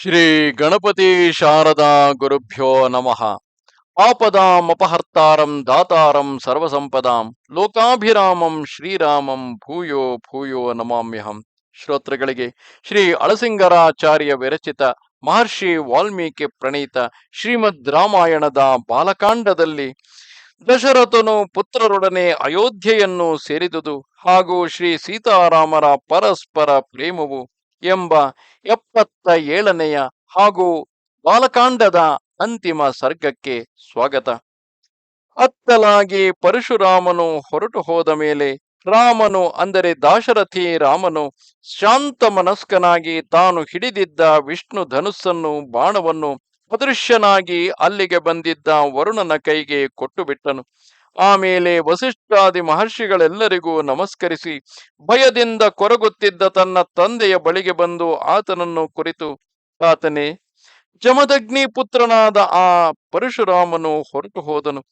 ಶ್ರೀ ಗಣಪತಿ ಶಾರದಾ ಗುರುಭ್ಯೋ ನಮಃ. ಆಪದಾಂ ಅಪಹರ್ತಾರಂ ದಾತಾರಂ ಸರ್ವಸಂಪದಾಂ ಲೋಕಾಭಿರಾಮಂ ಶ್ರೀರಾಮಂ ಭೂಯೋ ಭೂಯೋ ನಮಾಮ್ಯಹಂ. ಶ್ರೋತೃಗಳಿಗೆ ಶ್ರೀ ಅಳಸಿಂಗರಾಚಾರ್ಯ ವಿರಚಿತ ಮಹರ್ಷಿ ವಾಲ್ಮೀಕಿ ಪ್ರಣೀತ ಶ್ರೀಮದ್ ರಾಮಾಯಣದ ಬಾಲಕಾಂಡದಲ್ಲಿ ದಶರಥನು ಪುತ್ರರೊಡನೆ ಅಯೋಧ್ಯೆಯನ್ನು ಸೇರಿದುದು ಹಾಗೂ ಶ್ರೀ ಸೀತಾರಾಮರ ಪರಸ್ಪರ ಪ್ರೇಮವು ಎಂಬ ಎಪ್ಪತ್ತ ಏಳನೆಯ ಹಾಗೂ ಬಾಲಕಾಂಡದ ಅಂತಿಮ ಸರ್ಗಕ್ಕೆ ಸ್ವಾಗತ. ಅತ್ತಲಾಗಿ ಪರಶುರಾಮನು ಹೊರಟು ಹೋದ ಮೇಲೆ ರಾಮನು, ಅಂದರೆ ದಾಶರಥಿ ರಾಮನು, ಶಾಂತ ಮನಸ್ಕನಾಗಿ ತಾನು ಹಿಡಿದಿದ್ದ ವಿಷ್ಣು ಧನುಸ್ಸನ್ನು, ಬಾಣವನ್ನು, ಅದೃಶ್ಯನಾಗಿ ಅಲ್ಲಿಗೆ ಬಂದಿದ್ದ ವರುಣನ ಕೈಗೆ ಕೊಟ್ಟು ಬಿಟ್ಟನು ಆಮೇಲೆ ವಸಿಷ್ಠಾದಿ ಮಹರ್ಷಿಗಳೆಲ್ಲರಿಗೂ ನಮಸ್ಕರಿಸಿ ಭಯದಿಂದ ಕೊರಗುತ್ತಿದ್ದ ತನ್ನ ತಂದೆಯ ಬಳಿಗೆ ಬಂದು ಆತನನ್ನು ಕುರಿತು ಆತನೇ ಜಮದಗ್ನಿ ಪುತ್ರನಾದ ಆ ಪರಶುರಾಮನು ಹೊರಟು ಹೋದನು.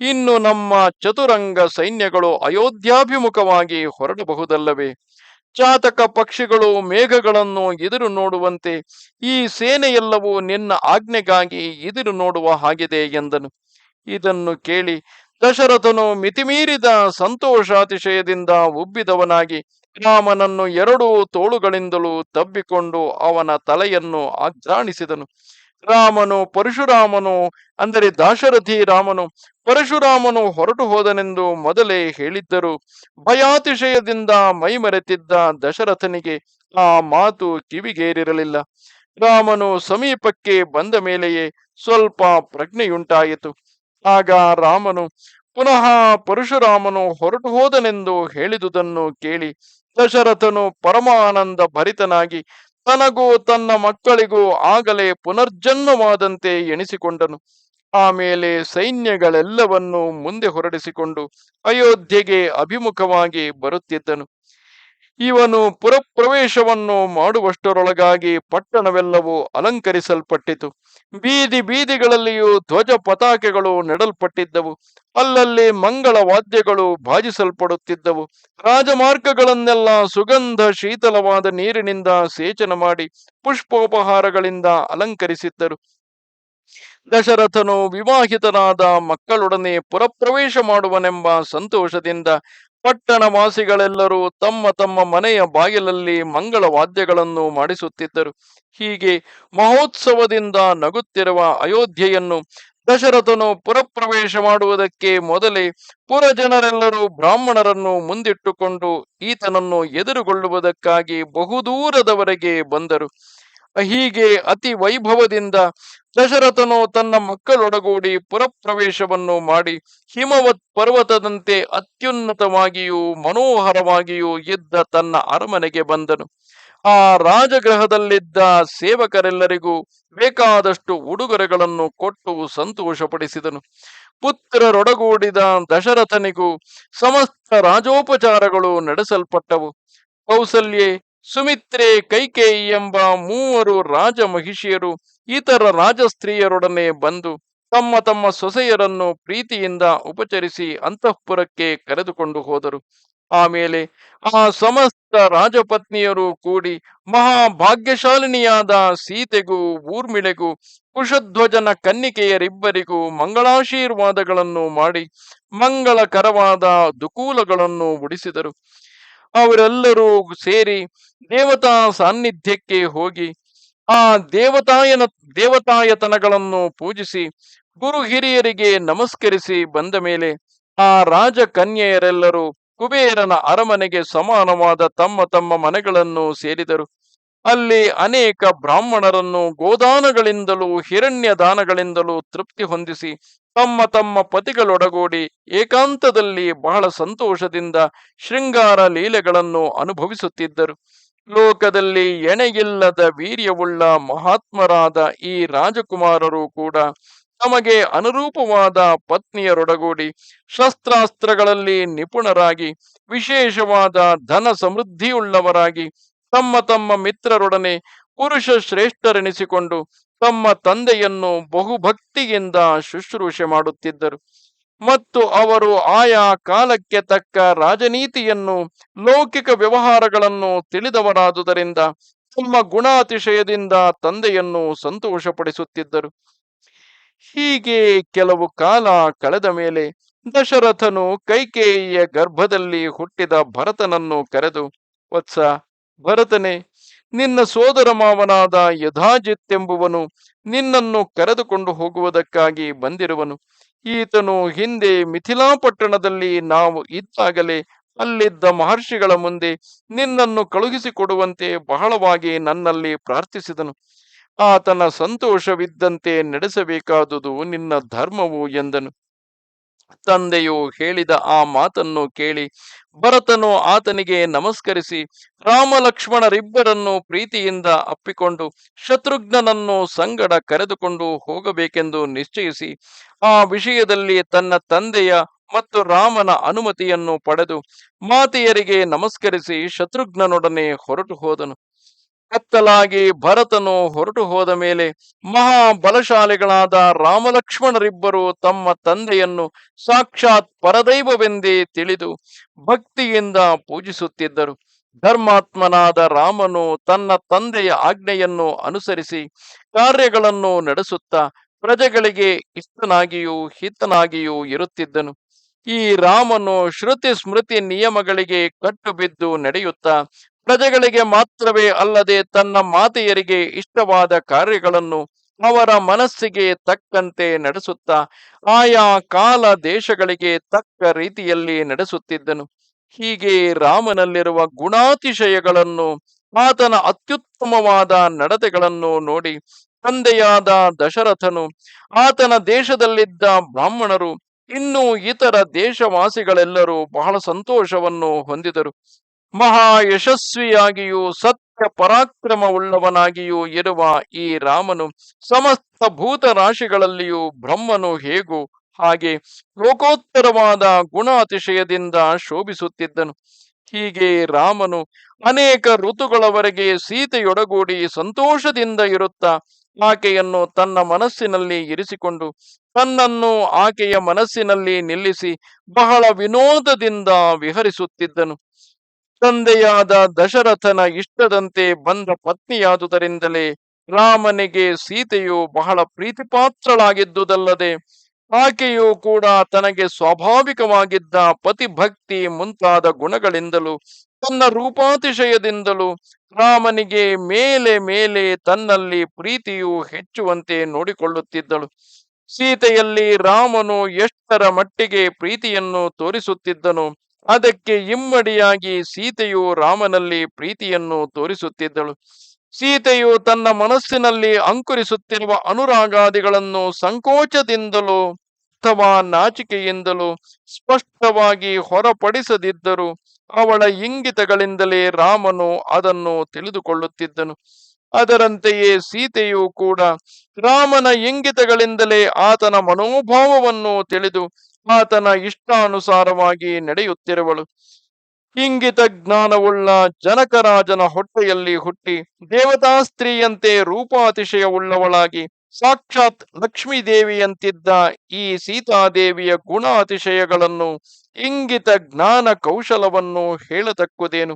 ಇನ್ನು ನಮ್ಮ ಚತುರಂಗ ಸೈನ್ಯಗಳು ಅಯೋಧ್ಯಾಭಿಮುಖವಾಗಿ ಹೊರಡಬಹುದಲ್ಲವೇ? ಚಾತಕ ಪಕ್ಷಿಗಳು ಮೇಘಗಳನ್ನು ಎದುರು ನೋಡುವಂತೆ ಈ ಸೇನೆಯೆಲ್ಲವೂ ನಿನ್ನ ಆಜ್ಞೆಗಾಗಿ ಎದುರು ನೋಡುವ ಹಾಗಿದೆ ಎಂದನು. ಇದನ್ನು ಕೇಳಿ ದಶರಥನು ಮಿತಿಮೀರಿದ ಸಂತೋಷಾತಿಶಯದಿಂದ ಉಬ್ಬಿದವನಾಗಿ ರಾಮನನ್ನು ಎರಡೂ ತೋಳುಗಳಿಂದಲೂ ತಬ್ಬಿಕೊಂಡು ಅವನ ತಲೆಯನ್ನು ಆಘ್ರಾಣಿಸಿದನು ರಾಮನು ಪರಶುರಾಮನು, ಅಂದರೆ ದಾಶರಥಿ ರಾಮನು ಪರಶುರಾಮನು ಹೊರಟು ಹೋದನೆಂದು ಮೊದಲೇ ಹೇಳಿದ್ದರು. ಭಯಾತಿಶಯದಿಂದ ಮೈಮರೆತಿದ್ದ ದಶರಥನಿಗೆ ಆ ಮಾತು ಕಿವಿಗೇರಿರಲಿಲ್ಲ. ರಾಮನು ಸಮೀಪಕ್ಕೆ ಬಂದ ಮೇಲೆಯೇ ಸ್ವಲ್ಪ ಪ್ರಜ್ಞೆಯುಂಟಾಯಿತು. ಆಗ ರಾಮನು, ಪುನಃ ಪರಶುರಾಮನು ಹೊರಟು ಹೋದನೆಂದು ಹೇಳಿದುದನ್ನು ಕೇಳಿ ದಶರಥನು ಪರಮಾನಂದ ಭರಿತನಾಗಿ ತನಗೂ ತನ್ನ ಮಕ್ಕಳಿಗೂ ಆಗಲೇ ಪುನರ್ಜನ್ಮವಾದಂತೆ ಎಣಿಸಿಕೊಂಡನು. ಆಮೇಲೆ ಸೈನ್ಯಗಳೆಲ್ಲವನ್ನೂ ಮುಂದೆ ಹೊರಡಿಸಿಕೊಂಡು ಅಯೋಧ್ಯೆಗೆ ಅಭಿಮುಖವಾಗಿ ಬರುತ್ತಿದ್ದನು. ಇವನು ಪುರಪ್ರವೇಶವನ್ನು ಮಾಡುವಷ್ಟರೊಳಗಾಗಿ ಪಟ್ಟಣವೆಲ್ಲವೂ ಅಲಂಕರಿಸಲ್ಪಟ್ಟಿತು. ಬೀದಿ ಬೀದಿಗಳಲ್ಲಿಯೂ ಧ್ವಜ ಪತಾಕೆಗಳು ನೆಡಲ್ಪಟ್ಟಿದ್ದವು. ಅಲ್ಲಲ್ಲಿ ಮಂಗಳ ವಾದ್ಯಗಳು ಭಾಜಿಸಲ್ಪಡುತ್ತಿದ್ದವು. ರಾಜಮಾರ್ಗಗಳನ್ನೆಲ್ಲ ಸುಗಂಧ ಶೀತಲವಾದ ನೀರಿನಿಂದ ಸೇಚನ ಮಾಡಿ ಪುಷ್ಪೋಪಹಾರಗಳಿಂದ ಅಲಂಕರಿಸಿದ್ದರು. ದಶರಥನು ವಿವಾಹಿತನಾದ ಮಕ್ಕಳೊಡನೆ ಪುರಪ್ರವೇಶ ಮಾಡುವನೆಂಬ ಸಂತೋಷದಿಂದ ಪಟ್ಟಣವಾಸಿಗಳೆಲ್ಲರೂ ತಮ್ಮ ತಮ್ಮ ಮನೆಯ ಬಾಗಿಲಲ್ಲಿ ಮಂಗಳ ವಾದ್ಯಗಳನ್ನು ಮಾಡಿಸುತ್ತಿದ್ದರು. ಹೀಗೆ ಮಹೋತ್ಸವದಿಂದ ನಗುತ್ತಿರುವ ಅಯೋಧ್ಯೆಯನ್ನು ದಶರಥನು ಪುರಪ್ರವೇಶ ಮಾಡುವುದಕ್ಕೆ ಮೊದಲೇ ಪುರಜನರೆಲ್ಲರೂ ಬ್ರಾಹ್ಮಣರನ್ನು ಮುಂದಿಟ್ಟುಕೊಂಡು ಈತನನ್ನು ಎದುರುಗೊಳ್ಳುವುದಕ್ಕಾಗಿ ಬಹುದೂರದವರೆಗೆ ಬಂದರು. ಹೀಗೆ ಅತಿ ವೈಭವದಿಂದ ದಶರಥನು ತನ್ನ ಮಕ್ಕಳೊಡಗೂಡಿ ಪುರಪ್ರವೇಶವನ್ನು ಮಾಡಿ ಹಿಮವತ್ ಪರ್ವತದಂತೆ ಅತ್ಯುನ್ನತವಾಗಿಯೂ ಮನೋಹರವಾಗಿಯೂ ಇದ್ದ ತನ್ನ ಅರಮನೆಗೆ ಬಂದನು. ಆ ರಾಜಗೃಹದಲ್ಲಿದ್ದ ಸೇವಕರೆಲ್ಲರಿಗೂ ಬೇಕಾದಷ್ಟು ಉಡುಗೊರೆಗಳನ್ನು ಕೊಟ್ಟು ಸಂತೋಷಪಡಿಸಿದನು. ಪುತ್ರರೊಡಗೂಡಿದ ದಶರಥನಿಗೂ ಸಮಸ್ತ ರಾಜೋಪಚಾರಗಳು ನಡೆಸಲ್ಪಟ್ಟವು. ಕೌಸಲ್ಯೆ, ಸುಮಿತ್ರೆ, ಕೈಕೇಯಿ ಎಂಬ ಮೂವರು ರಾಜ ಮಹಿಷಿಯರು ಇತರ ರಾಜಸ್ತ್ರೀಯರೊಡನೆ ಬಂದು ತಮ್ಮ ತಮ್ಮ ಸೊಸೆಯರನ್ನು ಪ್ರೀತಿಯಿಂದ ಉಪಚರಿಸಿ ಅಂತಃಪುರಕ್ಕೆ ಕರೆದುಕೊಂಡು ಹೋದರು. ಆಮೇಲೆ ಆ ಸಮಸ್ತ ರಾಜಪತ್ನಿಯರು ಕೂಡಿ ಮಹಾಭಾಗ್ಯಶಾಲಿನಿಯಾದ ಸೀತೆಗೂ, ಊರ್ಮಿಳೆಗೂ, ಕುಶಧ್ವಜನ ಕನ್ನಿಕೆಯರಿಬ್ಬರಿಗೂ ಮಂಗಳಾಶೀರ್ವಾದಗಳನ್ನು ಮಾಡಿ ಮಂಗಳಕರವಾದ ದುಕೂಲಗಳನ್ನು ಉಡಿಸಿದರು. ಅವರೆಲ್ಲರೂ ಸೇರಿ ದೇವತಾ ಸಾನ್ನಿಧ್ಯಕ್ಕೆ ಹೋಗಿ ಆ ದೇವತಾಯನ, ದೇವತಾಯತನಗಳನ್ನು ಪೂಜಿಸಿ, ಗುರು ಹಿರಿಯರಿಗೆ ನಮಸ್ಕರಿಸಿ ಬಂದ ಮೇಲೆ ಆ ರಾಜ ಕನ್ಯೆಯರೆಲ್ಲರೂ ಕುಬೇರನ ಅರಮನೆಗೆ ಸಮಾನವಾದ ತಮ್ಮ ತಮ್ಮ ಮನೆಗಳನ್ನು ಸೇರಿದರು. ಅಲ್ಲಿ ಅನೇಕ ಬ್ರಾಹ್ಮಣರನ್ನು ಗೋದಾನಗಳಿಂದಲೂ ಹಿರಣ್ಯ ದಾನಗಳಿಂದಲೂ ತೃಪ್ತಿ ಹೊಂದಿಸಿ, ತಮ್ಮ ತಮ್ಮ ಪತಿಗಳೊಡಗೂಡಿ ಏಕಾಂತದಲ್ಲಿ ಬಹಳ ಸಂತೋಷದಿಂದ ಶೃಂಗಾರ ಲೀಲೆಗಳನ್ನು ಅನುಭವಿಸುತ್ತಿದ್ದರು. ಲೋಕದಲ್ಲಿ ಎಣೆಯಿಲ್ಲದ ವೀರ್ಯವುಳ್ಳ ಮಹಾತ್ಮರಾದ ಈ ರಾಜಕುಮಾರರು ಕೂಡ ತಮಗೆ ಅನುರೂಪವಾದ ಪತ್ನಿಯರೊಡಗೂಡಿ ಶಸ್ತ್ರಾಸ್ತ್ರಗಳಲ್ಲಿ ನಿಪುಣರಾಗಿ, ವಿಶೇಷವಾದ ಧನ ಸಮೃದ್ಧಿಯುಳ್ಳವರಾಗಿ, ತಮ್ಮ ತಮ್ಮ ಮಿತ್ರರೊಡನೆ ಪುರುಷ ಶ್ರೇಷ್ಠರೆನಿಸಿಕೊಂಡು ತಮ್ಮ ತಂದೆಯನ್ನು ಬಹುಭಕ್ತಿಯಿಂದ ಶುಶ್ರೂಷೆ ಮಾಡುತ್ತಿದ್ದರು. ಮತ್ತು ಅವರು ಆಯಾ ಕಾಲಕ್ಕೆ ತಕ್ಕ ರಾಜನೀತಿಯನ್ನು, ಲೌಕಿಕ ವ್ಯವಹಾರಗಳನ್ನು ತಿಳಿದವರಾದುದರಿಂದ ತಮ್ಮ ಗುಣಾತಿಶಯದಿಂದ ತಂದೆಯನ್ನು ಸಂತೋಷಪಡಿಸುತ್ತಿದ್ದರು. ಹೀಗೆ ಕೆಲವು ಕಾಲ ಕಳೆದ ಮೇಲೆ ದಶರಥನು ಕೈಕೇಯಿಯ ಗರ್ಭದಲ್ಲಿ ಹುಟ್ಟಿದ ಭರತನನ್ನು ಕರೆದು, ವತ್ಸ, ಭರತನೇ ನಿನ್ನ ಸೋದರ ಮಾವನಾದ ಯಥಾಜಿತ್ತೆಂಬುವನು ನಿನ್ನನ್ನು ಕರೆದುಕೊಂಡು ಹೋಗುವುದಕ್ಕಾಗಿ ಬಂದಿರುವನು. ಈತನು ಹಿಂದೆ ಮಿಥಿಲಾಪಟ್ಟಣದಲ್ಲಿ ನಾವು ಇದ್ದಾಗಲೇ ಅಲ್ಲಿದ್ದ ಮಹರ್ಷಿಗಳ ಮುಂದೆ ನಿನ್ನನ್ನು ಕಳುಹಿಸಿಕೊಡುವಂತೆ ಬಹಳವಾಗಿ ನನ್ನಲ್ಲಿ ಪ್ರಾರ್ಥಿಸಿದನು. ಆತನ ಸಂತೋಷವಿದ್ದಂತೆ ನಡೆಸಬೇಕಾದುದು ನಿನ್ನ ಧರ್ಮವು ಎಂದನು. ತಂದೆಯು ಹೇಳಿದ ಆ ಮಾತನ್ನು ಕೇಳಿ ಭರತನು ಆತನಿಗೆ ನಮಸ್ಕರಿಸಿ ರಾಮ ಲಕ್ಷ್ಮಣರಿಬ್ಬರನ್ನು ಪ್ರೀತಿಯಿಂದ ಅಪ್ಪಿಕೊಂಡು ಶತ್ರುಘ್ನನನ್ನು ಸಂಗಡ ಕರೆದುಕೊಂಡು ಹೋಗಬೇಕೆಂದು ನಿಶ್ಚಯಿಸಿ, ಆ ವಿಷಯದಲ್ಲಿ ತನ್ನ ತಂದೆಯ ಮತ್ತು ರಾಮನ ಅನುಮತಿಯನ್ನು ಪಡೆದು ಮಾತೆಯರಿಗೆ ನಮಸ್ಕರಿಸಿ ಶತ್ರುಘ್ನನೊಡನೆ ಹೊರಟು ಹೋದನು. ಕತ್ತಲಾಗಿ ಭರತನು ಹೊರಟು ಹೋದ ಮೇಲೆ ಮಹಾಬಲಶಾಲಿಗಳಾದ ರಾಮಲಕ್ಷ್ಮಣರಿಬ್ಬರು ತಮ್ಮ ತಂದೆಯನ್ನು ಸಾಕ್ಷಾತ್ ಪರದೈವವೆಂದೇ ತಿಳಿದು ಭಕ್ತಿಯಿಂದ ಪೂಜಿಸುತ್ತಿದ್ದರು. ಧರ್ಮಾತ್ಮನಾದ ರಾಮನು ತನ್ನ ತಂದೆಯ ಆಜ್ಞೆಯನ್ನು ಅನುಸರಿಸಿ ಕಾರ್ಯಗಳನ್ನು ನಡೆಸುತ್ತಾ ಪ್ರಜೆಗಳಿಗೆ ಇಷ್ಟನಾಗಿಯೂ ಹಿತನಾಗಿಯೂ ಇರುತ್ತಿದ್ದನು. ಈ ರಾಮನು ಶ್ರುತಿ ಸ್ಮೃತಿ ನಿಯಮಗಳಿಗೆ ಕಟ್ಟುಬಿದ್ದು ನಡೆಯುತ್ತಾ, ಪ್ರಜೆಗಳಿಗೆ ಮಾತ್ರವೇ ಅಲ್ಲದೆ ತನ್ನ ಮಾತೆಯರಿಗೆ ಇಷ್ಟವಾದ ಕಾರ್ಯಗಳನ್ನು ಅವರ ಮನಸ್ಸಿಗೆ ತಕ್ಕಂತೆ ನಡೆಸುತ್ತಾ, ಆಯಾ ಕಾಲ ದೇಶಗಳಿಗೆ ತಕ್ಕ ರೀತಿಯಲ್ಲಿ ನಡೆಸುತ್ತಿದ್ದನು. ಹೀಗೆ ರಾಮನಲ್ಲಿರುವ ಗುಣಾತಿಶಯಗಳನ್ನು, ಆತನ ಅತ್ಯುತ್ತಮವಾದ ನಡತೆಗಳನ್ನು ನೋಡಿ, ತಂದೆಯಾದ ದಶರಥನು, ಆತನ ದೇಶದಲ್ಲಿದ್ದ ಬ್ರಾಹ್ಮಣರು ಇನ್ನು ಇತರ ದೇಶವಾಸಿಗಳೆಲ್ಲರೂ ಬಹಳ ಸಂತೋಷವನ್ನು ಹೊಂದಿದರು. ಮಹಾ ಯಶಸ್ವಿಯಾಗಿಯೂ ಸತ್ಯ ಪರಾಕ್ರಮವುಳ್ಳವನಾಗಿಯೂ ಇರುವ ಈ ರಾಮನು ಸಮಸ್ತ ಭೂತ ರಾಶಿಗಳಲ್ಲಿಯೂ ಬ್ರಹ್ಮನು ಹೇಗೂ ಹಾಗೆ ಲೋಕೋತ್ತರವಾದ ಗುಣ ಅತಿಶಯದಿಂದ ಶೋಭಿಸುತ್ತಿದ್ದನು. ಹೀಗೆ ರಾಮನು ಅನೇಕ ಋತುಗಳವರೆಗೆ ಸೀತೆಯೊಡಗೂಡಿ ಸಂತೋಷದಿಂದ ಇರುತ್ತಾ ಆಕೆಯನ್ನು ತನ್ನ ಮನಸ್ಸಿನಲ್ಲಿ ಇರಿಸಿಕೊಂಡು, ತನ್ನನ್ನು ಆಕೆಯ ಮನಸ್ಸಿನಲ್ಲಿ ನಿಲ್ಲಿಸಿ ಬಹಳ ವಿನೋದದಿಂದ ವಿಹರಿಸುತ್ತಿದ್ದನು. ತಂದೆಯಾದ ದಶರಥನ ಇಷ್ಟದಂತೆ ಬಂದ ಪತ್ನಿಯಾದುದರಿಂದಲೇ ರಾಮನಿಗೆ ಸೀತೆಯು ಬಹಳ ಪ್ರೀತಿಪಾತ್ರಳಾಗಿದ್ದುದಲ್ಲದೆ ಆಕೆಯು ಕೂಡ ತನಗೆ ಸ್ವಾಭಾವಿಕವಾಗಿದ್ದ ಪತಿಭಕ್ತಿ ಮುಂತಾದ ಗುಣಗಳಿಂದಲೂ, ತನ್ನ ರೂಪಾತಿಶಯದಿಂದಲೂ ರಾಮನಿಗೆ ಮೇಲೆ ಮೇಲೆ ತನ್ನಲ್ಲಿ ಪ್ರೀತಿಯು ಹೆಚ್ಚುವಂತೆ ನೋಡಿಕೊಳ್ಳುತ್ತಿದ್ದಳು. ಸೀತೆಯಲ್ಲಿ ರಾಮನು ಎಷ್ಟರ ಮಟ್ಟಿಗೆ ಪ್ರೀತಿಯನ್ನು ತೋರಿಸುತ್ತಿದ್ದನು, ಅದಕ್ಕೆ ಇಮ್ಮಡಿಯಾಗಿ ಸೀತೆಯು ರಾಮನಲ್ಲಿ ಪ್ರೀತಿಯನ್ನು ತೋರಿಸುತ್ತಿದ್ದಳು. ಸೀತೆಯು ತನ್ನ ಮನಸ್ಸಿನಲ್ಲಿ ಅಂಕುರಿಸುತ್ತಿರುವ ಅನುರಾಗಾದಿಗಳನ್ನು ಸಂಕೋಚದಿಂದಲೂ ಅಥವಾ ನಾಚಿಕೆಯಿಂದಲೂ ಸ್ಪಷ್ಟವಾಗಿ ಹೊರಪಡಿಸದಿದ್ದರೂ ಅವಳ ಇಂಗಿತಗಳಿಂದಲೇ ರಾಮನು ಅದನ್ನು ತಿಳಿದುಕೊಳ್ಳುತ್ತಿದ್ದನು. ಅದರಂತೆಯೇ ಸೀತೆಯು ಕೂಡ ರಾಮನ ಇಂಗಿತಗಳಿಂದಲೇ ಆತನ ಮನೋಭಾವವನ್ನು ತಿಳಿದು ಆತನ ಇಷ್ಟಾನುಸಾರವಾಗಿ ನಡೆಯುತ್ತಿರುವಳು. ಇಂಗಿತ ಜ್ಞಾನವುಳ್ಳ ಜನಕರಾಜನ ಹೊಟ್ಟೆಯಲ್ಲಿ ಹುಟ್ಟಿ ದೇವತಾ ಸ್ತ್ರೀಯಂತೆ ರೂಪಾತಿಶಯವುಳ್ಳವಳಾಗಿ ಸಾಕ್ಷಾತ್ ಲಕ್ಷ್ಮೀ ದೇವಿಯಂತಿದ್ದ ಈ ಸೀತಾದೇವಿಯ ಗುಣಾತಿಶಯಗಳನ್ನು ಇಂಗಿತ ಜ್ಞಾನ ಕೌಶಲವನ್ನು ಹೇಳತಕ್ಕುದೇನು?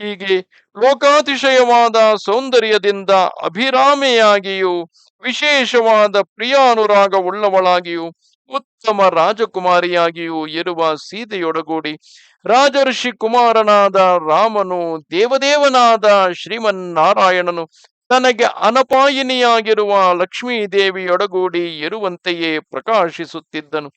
ಹೀಗೆ ಲೋಕಾತಿಶಯವಾದ ಸೌಂದರ್ಯದಿಂದ ಅಭಿರಾಮೆಯಾಗಿಯೂ ವಿಶೇಷವಾದ ಪ್ರಿಯಾನುರಾಗವುಳ್ಳವಳಾಗಿಯೂ ಉತ್ತಮ ರಾಜಕುಮಾರಿಯಾಗಿಯೂ ಇರುವ ಸೀತೆಯೊಡಗೂಡಿ ರಾಜರ್ಷಿ ಕುಮಾರನಾದ ರಾಮನು ದೇವದೇವನಾದ ಶ್ರೀಮನ್ನಾರಾಯಣನು ತನಗೆ ಅನಪಾಯಿನಿಯಾಗಿರುವ ಲಕ್ಷ್ಮೀ ದೇವಿಯೊಡಗೂಡಿ ಇರುವಂತೆಯೇ ಪ್ರಕಾಶಿಸುತ್ತಿದ್ದನು.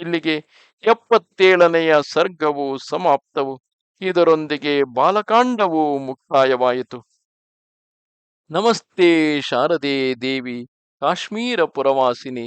ಇಲ್ಲಿಗೆ ಎಪ್ಪತ್ತೇಳನೆಯ ಸರ್ಗವು ಸಮಾಪ್ತವು. ಇದರೊಂದಿಗೆ ಬಾಲಕಾಂಡವು ಮುಕ್ತಾಯವಾಯಿತು. ನಮಸ್ತೆ ಶಾರದೆ ದೇವಿ, ಕಾಶ್ಮೀರ ಪುರವಾಸಿನಿ.